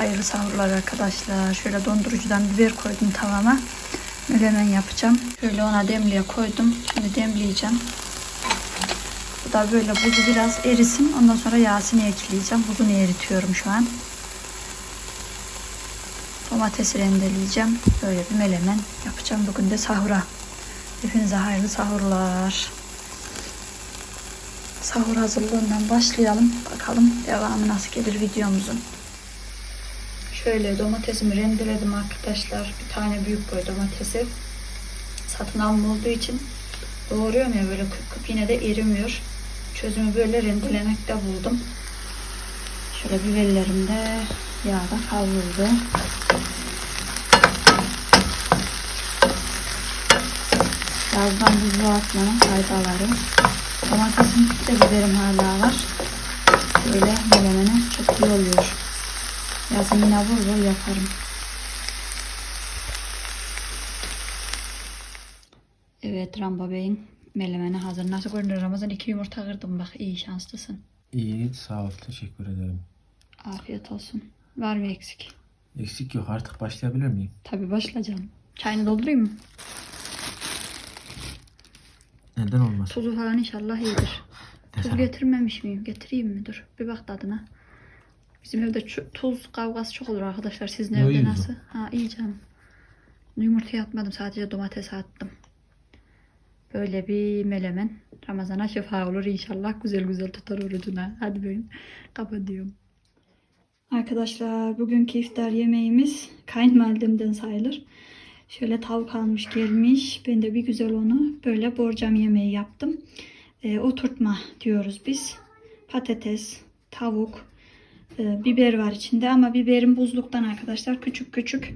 Hayırlı sahurlar arkadaşlar. Şöyle dondurucudan biber koydum tavama. Menemen yapacağım. Şöyle ona demliğe koydum. Şimdi demleyeceğim. Bu da böyle buzu biraz erisin. Ondan sonra Yasin'i ekleyeceğim. Buzunu eritiyorum şu an. Domatesi rendeleyeceğim. Böyle bir melemen yapacağım. Bugün de sahura. Hepinize hayırlı sahurlar. Sahur hazırlığından başlayalım. Bakalım devamı nasıl gelir videomuzun. Şöyle domatesimi rendeledim arkadaşlar. Bir tane büyük boy domatesi. Satın alma olduğu için doğruyorum ya böyle küp küp yine de erimiyor. Çözümü böyle rendelemekte buldum. Şöyle biberlerim de yağda kavruldu. Yazdan buzlu atmanın faydaları. Domatesim de biberim hala var. Böyle melemene çok iyi oluyor. Yazın yine vur vur yaparım. Evet Ramba Bey'in melemeni hazır. Nasıl görünüyor Ramazan? iki yumurta kırdım bak iyi şanslısın. İyi sağ ol teşekkür ederim. Afiyet olsun. Var mı eksik? Eksik yok artık başlayabilir miyim? Tabii başlayacağım. Çayını doldurayım mı? Neden olmaz? Tuzu falan inşallah iyidir. Tuz getirmemiş miyim? Getireyim mi? Dur bir bak tadına. Bizim evde tuz kavgası çok olur arkadaşlar. Sizin Yo, evde iyi nasıl? Ha iyi canım. Yumurta atmadım sadece domates attım. Böyle bir melemen. Ramazana şifa olur inşallah. Güzel güzel tutar orucuna. Hadi ben kapatıyorum. Arkadaşlar bugünkü iftar yemeğimiz kayınvalidemden sayılır. Şöyle tavuk almış gelmiş. Ben de bir güzel onu böyle borcam yemeği yaptım. Ee, oturtma diyoruz biz. Patates, tavuk, e, biber var içinde ama biberim buzluktan arkadaşlar küçük küçük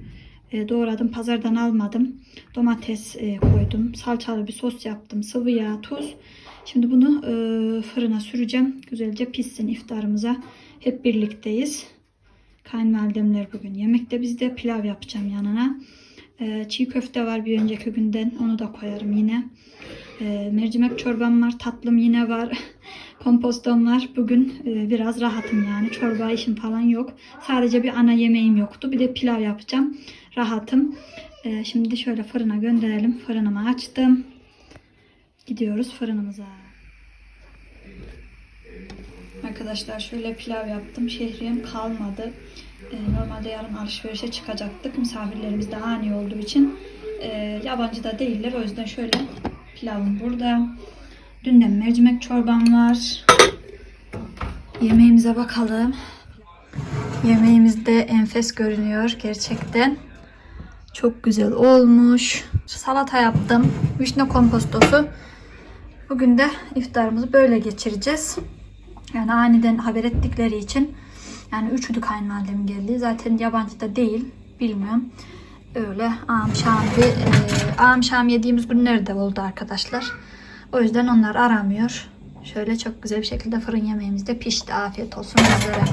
e, doğradım. Pazardan almadım. Domates e, koydum. Salçalı bir sos yaptım. Sıvı yağ, tuz. Şimdi bunu e, fırına süreceğim. Güzelce pişsin iftarımıza. Hep birlikteyiz. Kayınvalidemler bugün yemekte bizde pilav yapacağım yanına. Ee, çiğ köfte var bir önceki günden. Onu da koyarım yine. Ee, mercimek çorbam var. Tatlım yine var. Kompostom var. Bugün e, biraz rahatım yani. Çorba işim falan yok. Sadece bir ana yemeğim yoktu. Bir de pilav yapacağım. Rahatım. Ee, şimdi şöyle fırına gönderelim. Fırınımı açtım. Gidiyoruz fırınımıza. Arkadaşlar şöyle pilav yaptım. Şehriyem kalmadı. Ee, normalde yarın alışverişe çıkacaktık. Misafirlerimiz de ani olduğu için e, yabancı da değiller. O yüzden şöyle pilavım burada. Dünden mercimek çorbam var. Yemeğimize bakalım. Yemeğimiz de enfes görünüyor gerçekten. Çok güzel olmuş. Salata yaptım. Vişne kompostosu. Bugün de iftarımızı böyle geçireceğiz. Yani aniden haber ettikleri için yani üçlü kayınvalidem geldi. Zaten yabancı da değil. Bilmiyorum. Öyle am şam e, am şam yediğimiz günler de oldu arkadaşlar. O yüzden onlar aramıyor. Şöyle çok güzel bir şekilde fırın yemeğimiz de pişti. Afiyet olsun bizlere.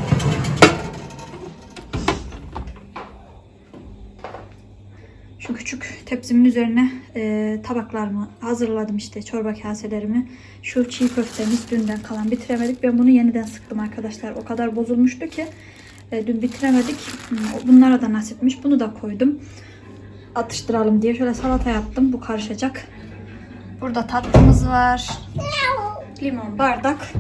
Küçük tepsimin üzerine e, tabaklarımı hazırladım işte çorba kaselerimi. Şu çiğ köftemiz dünden kalan bitiremedik. Ben bunu yeniden sıktım arkadaşlar. O kadar bozulmuştu ki e, dün bitiremedik. Hmm, Bunlara da nasipmiş. Bunu da koydum. Atıştıralım diye şöyle salata yaptım. Bu karışacak. Burada tatlımız var. Limon bardak.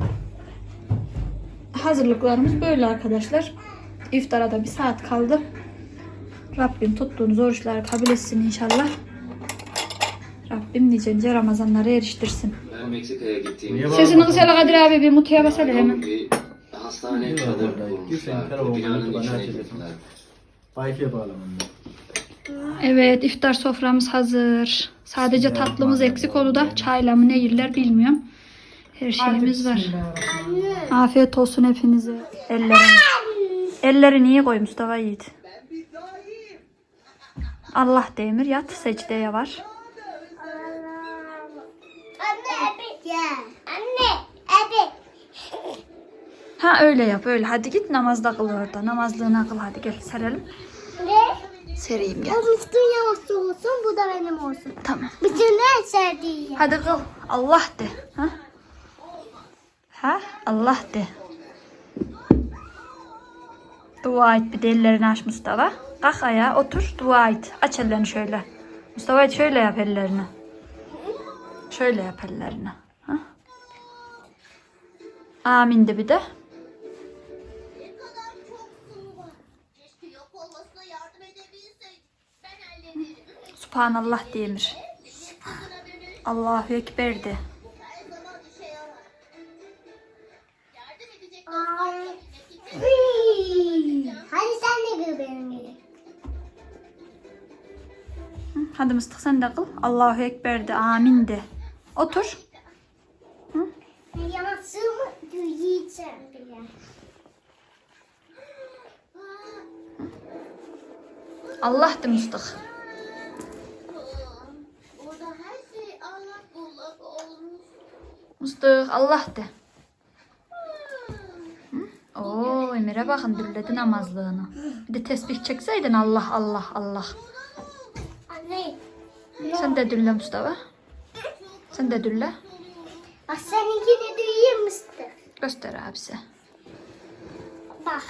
Hazırlıklarımız böyle arkadaşlar. İftara da bir saat kaldı. Rabbim tuttuğunuz oruçları kabul etsin inşallah. Rabbim nice nice Ramazanlara eriştirsin. Ben Meksika'ya gittiğimde Niye Sesini kısala Kadir abi bir mutluya basar hemen. bir hastane Niye çadır orada? Gülsen, kurmuşlar. binanın içine bağlamam Evet iftar soframız hazır. Sadece tatlımız eksik oldu da çayla mı ne yerler bilmiyorum. Her şeyimiz var. Afiyet olsun hepinize. Ellerini. Ellerini iyi koy Mustafa Yiğit. Allah demir yat secdeye var. Anne abi. Anne abi. Ha öyle yap öyle. Hadi git namazda kıl orada. Namazlığına kıl hadi gel serelim. Ne? Sereyim gel. O Müslüm yavası olsun bu da benim olsun. Tamam. Bütün en sevdiğim. Hadi kıl. Allah de. Ha? Ha? Allah de. Dua et bir de ellerini aç Mustafa. Kalk ayağa otur dua et. Aç ellerini şöyle. Mustafa şöyle yap ellerini. Şöyle yap ellerini. Ha? Amin de bir de. Subhanallah dönüş Allahu Ekber de. Yardım Hadi sen de gör benim gibi. Hı, Hadi Mustafa sen de kıl. Allahu Ekber de. Amin de. Otur. Yansımı duyacağım bile. Allah de her şey. Mustafa Allah de. Oo Emir'e bakın dülledi namazlığını. Bir de tesbih çekseydin Allah Allah Allah. Anne. Sen de dülle Mustafa. Sen de dülle. Bak seninkini duyuyor musun? Göster abisi. Bak.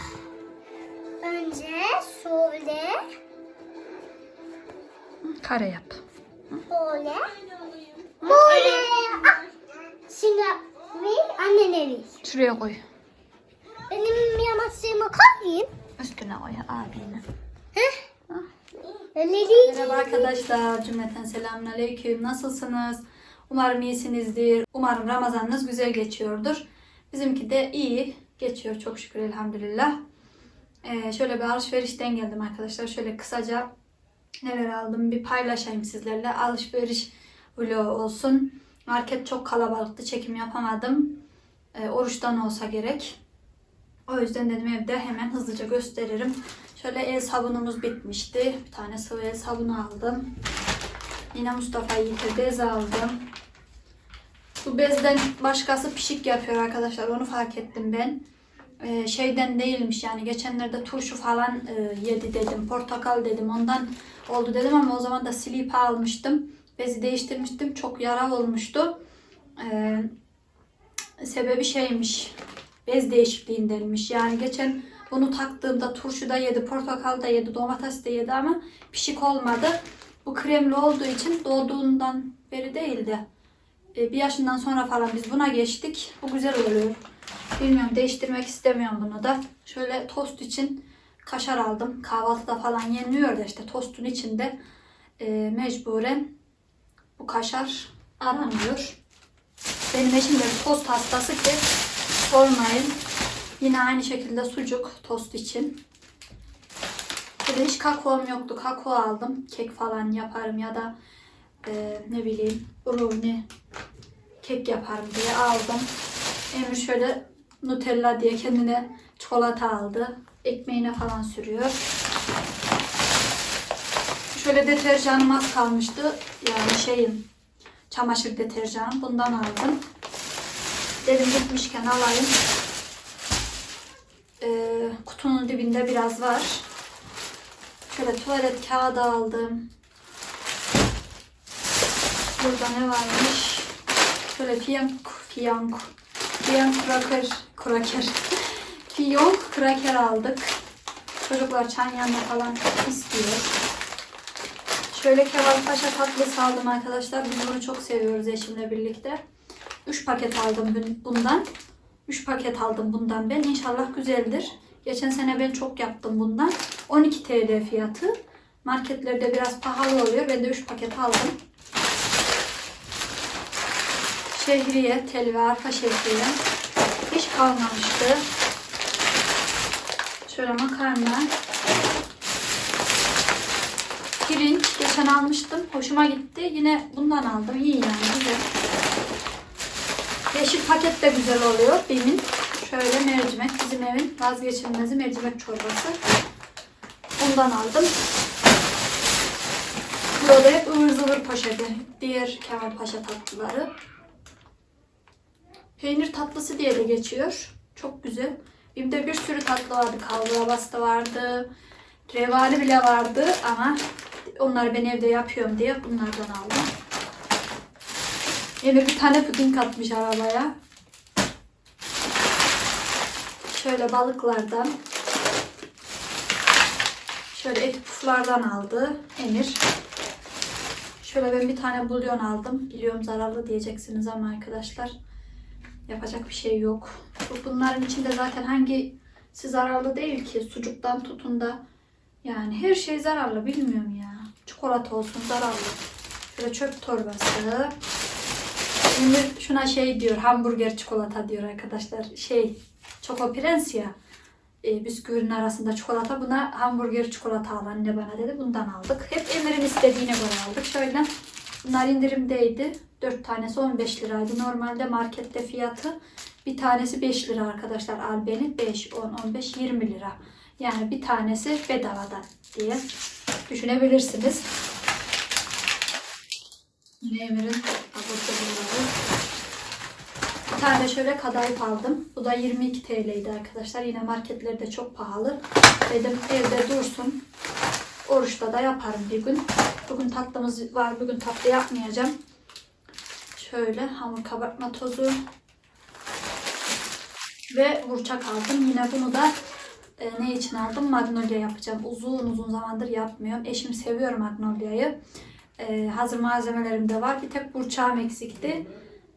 Önce şöyle, Kare yap. böyle, böyle. Ah! Şimdi ver, annene ver. Şuraya koy. Benim yamasığımı koyayım. Üstüne koy abine. Öyle değil. Merhaba arkadaşlar. Cümleten selamünaleyküm. Nasılsınız? Umarım iyisinizdir. Umarım Ramazanınız güzel geçiyordur. Bizimki de iyi geçiyor çok şükür elhamdülillah. Ee, şöyle bir alışverişten geldim arkadaşlar. Şöyle kısaca neler aldım bir paylaşayım sizlerle. Alışveriş vlogu olsun. Market çok kalabalıktı. Çekim yapamadım. Ee, oruçtan olsa gerek. O yüzden dedim evde hemen hızlıca gösteririm. Şöyle el sabunumuz bitmişti. Bir tane sıvı el sabunu aldım. Yine Mustafa Yiğit'e bez aldım. Bu bezden başkası pişik yapıyor arkadaşlar. Onu fark ettim ben. Ee, şeyden değilmiş yani. Geçenlerde turşu falan e, yedi dedim. Portakal dedim. Ondan oldu dedim ama o zaman da silip almıştım. Bezi değiştirmiştim. Çok yara olmuştu. Ee, sebebi şeymiş. Bez değişikliğindenmiş. Yani geçen bunu taktığımda turşu da yedi, portakal da yedi, domates de yedi ama pişik olmadı. Bu kremli olduğu için doğduğundan beri değil de e, bir yaşından sonra falan biz buna geçtik. Bu güzel oluyor. Bilmiyorum değiştirmek istemiyorum bunu da. Şöyle tost için kaşar aldım. Kahvaltıda falan yeniliyor da işte tostun içinde e, mecburen bu kaşar aranıyor. Benim eşim de tost hastası ki sormayın. Yine aynı şekilde sucuk tost için. Böyle hiç kakaom yoktu. Kakao aldım. Kek falan yaparım ya da e, ne bileyim brownie kek yaparım diye aldım. Emir şöyle Nutella diye kendine çikolata aldı. Ekmeğine falan sürüyor. Şöyle deterjanım az kalmıştı. Yani şeyim çamaşır deterjanım. Bundan aldım. Dedim gitmişken alayım. Ee, kutunun dibinde biraz var. Şöyle tuvalet kağıdı aldım. Burada ne varmış? Şöyle fiyank, fiyank, fiyank kraker, kraker, fiyonk kraker aldık. Çocuklar çay yanına falan istiyor. Şöyle Kemal Paşa tatlısı aldım arkadaşlar. Biz bunu çok seviyoruz eşimle birlikte. 3 paket aldım bun- bundan. 3 paket aldım bundan ben. İnşallah güzeldir. Geçen sene ben çok yaptım bundan. 12 TL fiyatı. Marketlerde biraz pahalı oluyor. Ben de 3 paket aldım. Şehriye, tel ve arpa şehriye. Hiç kalmamıştı. Şöyle makarna. Pirinç geçen almıştım. Hoşuma gitti. Yine bundan aldım. İyi yani güzel. Yeşil paket de güzel oluyor. Benim şöyle mercimek. Bizim evin vazgeçilmezi mercimek çorbası. Bundan aldım. Burada hep ıvır zıvır poşeti. Diğer Kemal Paşa tatlıları. Peynir tatlısı diye de geçiyor. Çok güzel. Benim bir sürü tatlı vardı. Da vardı. Revani bile vardı ama onları ben evde yapıyorum diye bunlardan aldım. Emir bir tane puding katmış arabaya. Şöyle balıklardan Şöyle et puflardan aldı Emir. Şöyle ben bir tane bulyon aldım. Biliyorum zararlı diyeceksiniz ama arkadaşlar yapacak bir şey yok. Bu- Bunların içinde zaten hangisi zararlı değil ki? Sucuktan tutun da yani her şey zararlı bilmiyorum ya. Çikolata olsun zararlı. Şöyle çöp torbası. Emir şuna şey diyor hamburger çikolata diyor arkadaşlar. Şey Choco Prens ya e, bisküvinin arasında çikolata. Buna hamburger çikolata al anne bana dedi. Bundan aldık. Hep Emir'in istediğine göre aldık. Şöyle bunlar indirimdeydi. 4 tanesi 15 liraydı. Normalde markette fiyatı bir tanesi 5 lira arkadaşlar. Albeni 5, 10, 15, 20 lira. Yani bir tanesi bedavadan diye düşünebilirsiniz. Yine Emir'in abur cuburları. Bir tane şöyle kadayıf aldım. Bu da 22 TL'ydi arkadaşlar. Yine marketlerde çok pahalı. Dedim evde dursun. Oruçta da yaparım bir gün. Bugün tatlımız var. Bugün tatlı yapmayacağım. Şöyle hamur kabartma tozu. Ve burçak aldım. Yine bunu da e, ne için aldım? Magnolia yapacağım. Uzun uzun zamandır yapmıyorum. Eşim seviyor Magnolia'yı. E, hazır malzemelerim de var. Bir tek burçağım eksikti.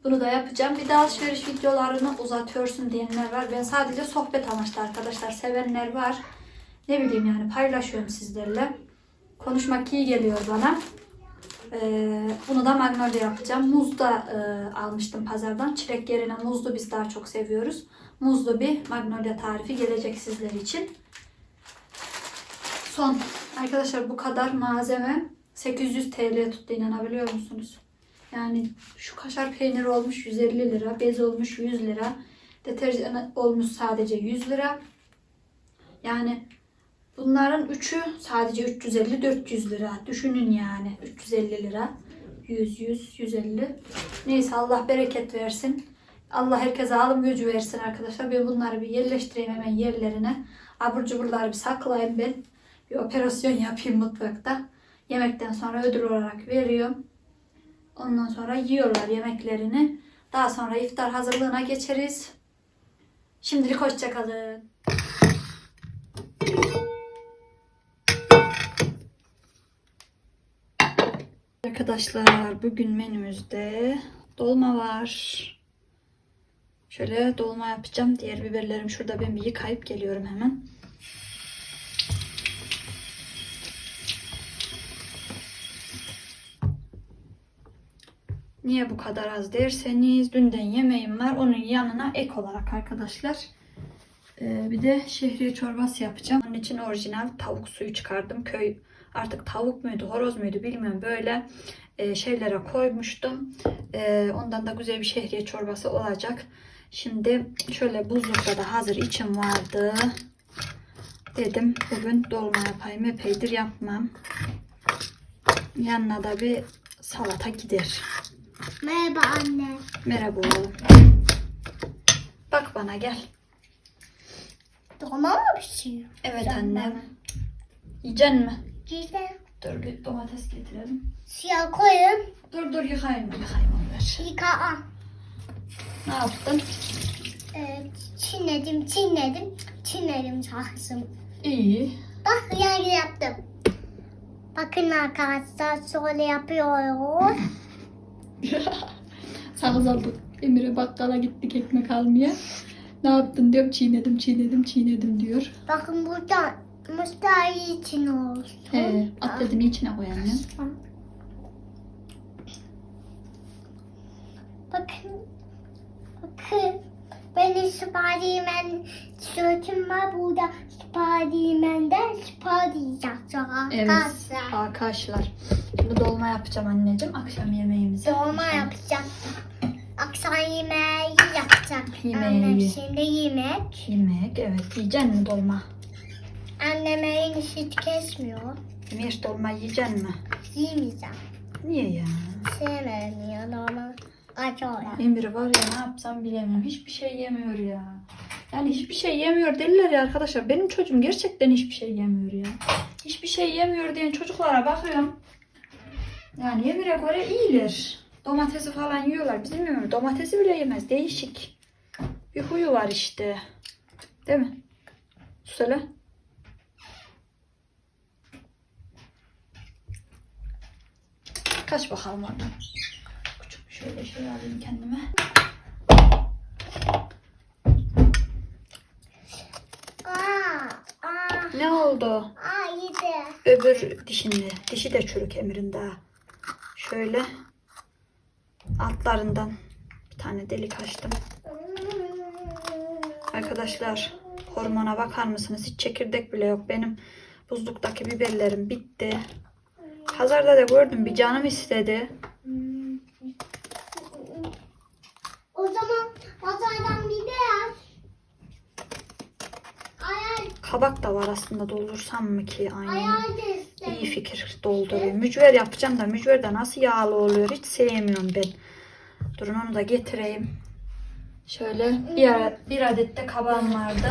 Bunu da yapacağım. Bir de alışveriş videolarını uzatıyorsun diyenler var. Ben sadece sohbet amaçlı arkadaşlar. Sevenler var. Ne bileyim yani paylaşıyorum sizlerle. Konuşmak iyi geliyor bana. Ee, bunu da magnolia yapacağım. Muz da e, almıştım pazardan. Çilek yerine muzlu biz daha çok seviyoruz. Muzlu bir magnolia tarifi gelecek sizler için. Son. Arkadaşlar bu kadar malzeme 800 TL tuttu inanabiliyor musunuz? Yani şu kaşar peyniri olmuş 150 lira, bez olmuş 100 lira, deterjan olmuş sadece 100 lira. Yani bunların üçü sadece 350-400 lira. Düşünün yani 350 lira. 100, 100, 150. Neyse Allah bereket versin. Allah herkese alım gücü versin arkadaşlar. Ben bunları bir yerleştireyim hemen yerlerine. Abur cuburları bir saklayayım ben. Bir operasyon yapayım mutfakta. Yemekten sonra ödül olarak veriyorum. Ondan sonra yiyorlar yemeklerini. Daha sonra iftar hazırlığına geçeriz. Şimdilik hoşçakalın. Arkadaşlar bugün menümüzde dolma var. Şöyle dolma yapacağım. Diğer biberlerim şurada ben bir yıkayıp geliyorum hemen. Niye bu kadar az derseniz dünden yemeğim var. Onun yanına ek olarak arkadaşlar ee, bir de şehriye çorbası yapacağım. Onun için orijinal tavuk suyu çıkardım. Köy artık tavuk muydu horoz muydu bilmiyorum. Böyle e, şeylere koymuştum. E, ondan da güzel bir şehriye çorbası olacak. Şimdi şöyle buzlukta da hazır içim vardı. Dedim bugün dolma yapayım. Epeydir yapmam. Yanına da bir salata gider. Merhaba anne. Merhaba oğlum. Bak bana gel. Dolma mı pişiyor? Evet annem. Yiyecek mi? Güzel. Dur bir domates getirelim. Suya koyun. Dur dur yıkayayım yıkayayım onu ver. Yıka. Ne yaptın? Ee, çiğnedim, çiğnedim, çiğnedim şahsım. İyi. Bak yani yaptım. Bakın arkadaşlar şöyle yapıyoruz. Sakız aldık. Emir'e bakkala gittik ekmek almaya. Ne yaptın diyorum çiğnedim çiğnedim çiğnedim diyor. Bakın burada mustahi için olsun. He, at dedim içine koy annem. Bakın. Bakın. Benim Spiderman tişörtüm var burada. Spiderman'den Spider yazacak Evet arkadaşlar. arkadaşlar. Şimdi dolma yapacağım anneciğim akşam yemeğimizi. Dolma yapacak. Akşam yemeği yapacak. Yemeği. Annem şimdi yemek. Yemek evet yiyecek mi dolma? Annem elini hiç kesmiyor. Emir dolma yiyecek mi? Yemeyeceğim. Niye ya? Sevmiyorum ya normal. Acaba. Emir var ya ne yapsam bilemiyorum. Hiçbir şey yemiyor ya. Yani hiçbir şey yemiyor derler ya arkadaşlar. Benim çocuğum gerçekten hiçbir şey yemiyor ya. Hiçbir şey yemiyor diyen çocuklara bakıyorum. Yani Emir'e göre iyiler. Domatesi falan yiyorlar. Biz bilmiyorum. Domatesi bile yemez. Değişik. Bir huyu var işte. Değil mi? Söyle. Kaç bakalım oradan. Şöyle şöyle alayım kendime. Ne oldu? aa yedi. Öbür dişinde. Dişi de çürük Emir'in daha. Şöyle altlarından bir tane delik açtım. Arkadaşlar hormona bakar mısınız? Hiç çekirdek bile yok. Benim buzluktaki biberlerim bitti. Pazarda da gördüm bir canım istedi. O zaman pazardan biber. Ayar, Kabak da var aslında doldursam mı ki aynı? İyi fikir doldurayım. Mücver yapacağım da mücver de nasıl yağlı oluyor hiç sevmiyorum ben. Durun onu da getireyim. Şöyle bir, bir adet de kabağım vardı.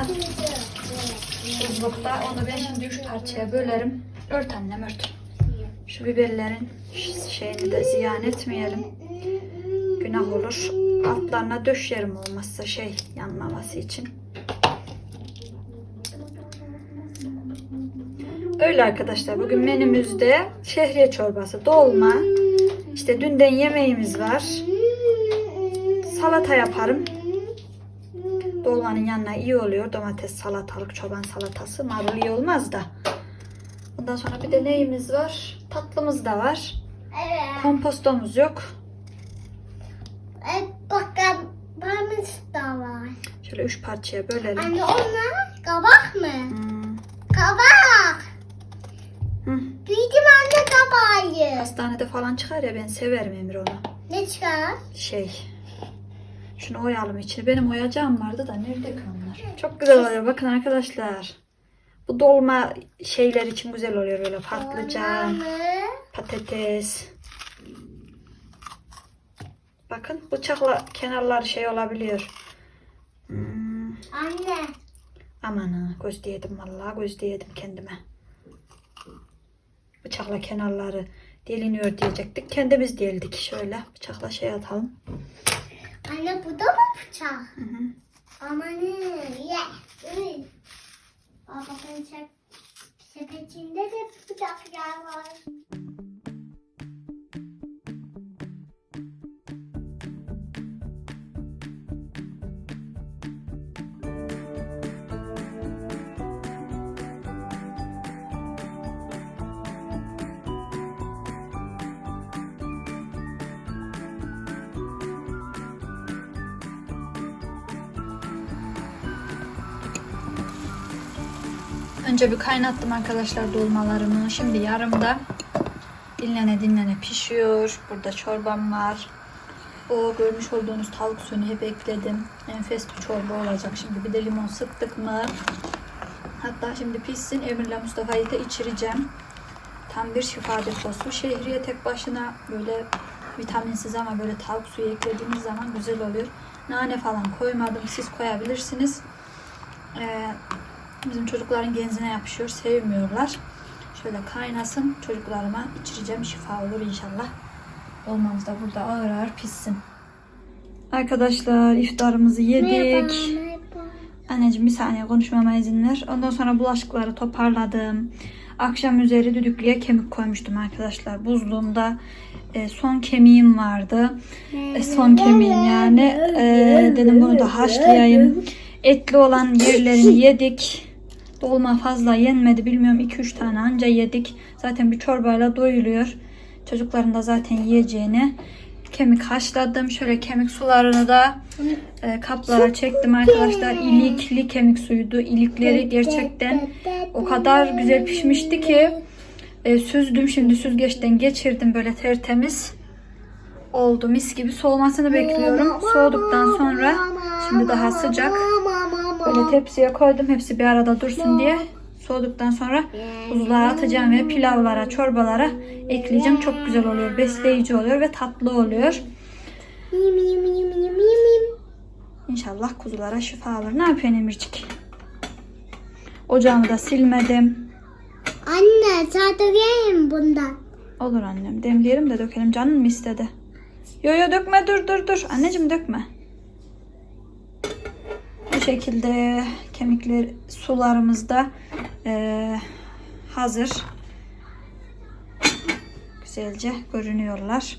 Buzlukta. Onu ben şimdi üç parçaya bölerim. Ört annem ört. Şu biberlerin şeyini de ziyan etmeyelim. Günah olur. Altlarına döşerim olmazsa şey yanmaması için. Öyle arkadaşlar. Bugün menümüzde şehriye çorbası, dolma. İşte dünden yemeğimiz var. Salata yaparım. Dolmanın yanına iyi oluyor. Domates, salatalık, çoban salatası. Marul iyi olmaz da. Ondan sonra bir de neyimiz var? Tatlımız da var. Evet. Kompostomuz yok. Evet, bakın paramız da var. Şöyle üç parçaya bölelim. Anne onlar kabak mı? Hmm. Kabak. Duydum anne kabağı. Hastanede falan çıkar ya ben severim Emir onu. Ne çıkar? Şey. Şunu oyalım içine. Benim oyacağım vardı da nerede ki onlar? Çok güzel oluyor. Bakın arkadaşlar. Bu dolma şeyler için güzel oluyor böyle patlıcan, patates. Bakın bıçakla kenarları şey olabiliyor. Hmm, Anne. aman ha göz diyedim vallahi göz diyedim kendime. Bıçakla kenarları deliniyor diyecektik. Kendimiz deldik şöyle. Bıçakla şey atalım. Anne bu da mı bıçak? Hı hı. Amanı ye. Baba ben. Sepetinde de bıçaklar var. Önce bir kaynattım arkadaşlar dolmalarımı. Şimdi yarımda dinlene dinlene pişiyor. Burada çorbam var. O görmüş olduğunuz tavuk suyunu hep ekledim. Enfes bir çorba olacak. Şimdi bir de limon sıktık mı? Hatta şimdi pişsin. Emir'le Mustafa'yı da içireceğim. Tam bir şifa deposu. Şehriye tek başına böyle vitaminsiz ama böyle tavuk suyu eklediğiniz zaman güzel oluyor. Nane falan koymadım. Siz koyabilirsiniz. Ee, Bizim çocukların genzine yapışıyor. Sevmiyorlar. Şöyle kaynasın. Çocuklarıma içireceğim. Şifa olur inşallah. Olmamız da burada ağır ağır pişsin. Arkadaşlar iftarımızı yedik. Anneciğim bir saniye konuşmama izin ver. Ondan sonra bulaşıkları toparladım. Akşam üzeri düdüklüye kemik koymuştum arkadaşlar. Buzluğumda e, son kemiğim vardı. E, son kemiğim yani. E, dedim bunu da haşlayayım. Etli olan yerlerini yedik. Dolma fazla yenmedi. Bilmiyorum 2-3 tane anca yedik. Zaten bir çorbayla doyuluyor. Çocukların da zaten yiyeceğini. Kemik haşladım. Şöyle kemik sularını da e, kaplara çektim arkadaşlar. İlikli kemik suyuydu. İlikleri gerçekten o kadar güzel pişmişti ki e, süzdüm. Şimdi süzgeçten geçirdim böyle tertemiz oldu. Mis gibi soğumasını bekliyorum. Soğuduktan sonra şimdi daha sıcak. Böyle tepsiye koydum. Hepsi bir arada dursun diye. Soğuduktan sonra buzluğa atacağım ve pilavlara, çorbalara ekleyeceğim. Çok güzel oluyor. Besleyici oluyor ve tatlı oluyor. İnşallah kuzulara şifa olur. Ne yapıyorsun Emircik? Ocağımı da silmedim. Anne sadece bundan. Olur annem. Demleyelim de dökelim. Canın mı istedi? Yo yo dökme dur dur dur. Anneciğim dökme. Şekilde kemikler sularımız da eee, hazır. güzelce görünüyorlar.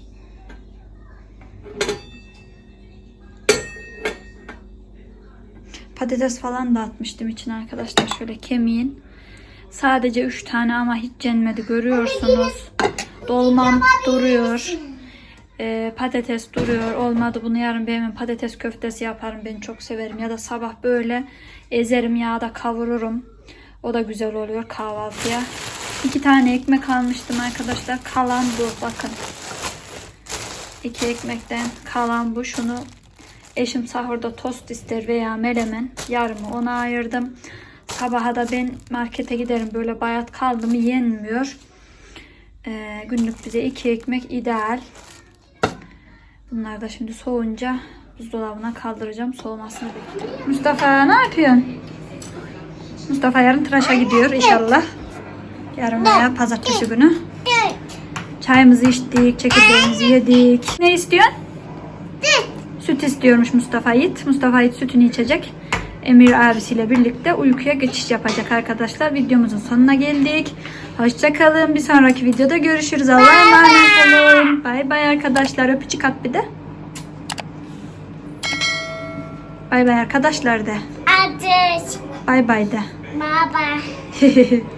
Patates falan da atmıştım içine arkadaşlar. Şöyle kemiğin. Sadece 3 tane ama hiç yenmedi görüyorsunuz. Dolmam duruyor. Ee, patates duruyor. Olmadı bunu yarın benim patates köftesi yaparım. Ben çok severim. Ya da sabah böyle ezerim yağda kavururum. O da güzel oluyor kahvaltıya. İki tane ekmek almıştım arkadaşlar. Kalan bu bakın. İki ekmekten kalan bu. Şunu eşim sahurda tost ister veya melemen. Yarımı ona ayırdım. Sabaha da ben markete giderim. Böyle bayat kaldı mı yenmiyor. Ee, günlük bize iki ekmek ideal. Bunlar da şimdi soğunca buzdolabına kaldıracağım. Soğumasını bekliyorum. Mustafa ne yapıyorsun? Mustafa yarın tıraşa gidiyor inşallah. Yarın veya pazartesi günü. Çayımızı içtik, çekirdeğimizi yedik. Ne istiyorsun? Süt istiyormuş Mustafa Yiğit. Mustafa Yiğit sütünü içecek. Emir abisiyle birlikte uykuya geçiş yapacak arkadaşlar. Videomuzun sonuna geldik. Hoşçakalın. Bir sonraki videoda görüşürüz. Allah'a emanet olun. Bay bay arkadaşlar. Öpücük at bir de. Bay bay arkadaşlar de. Ateş. Bay bay de. Baba.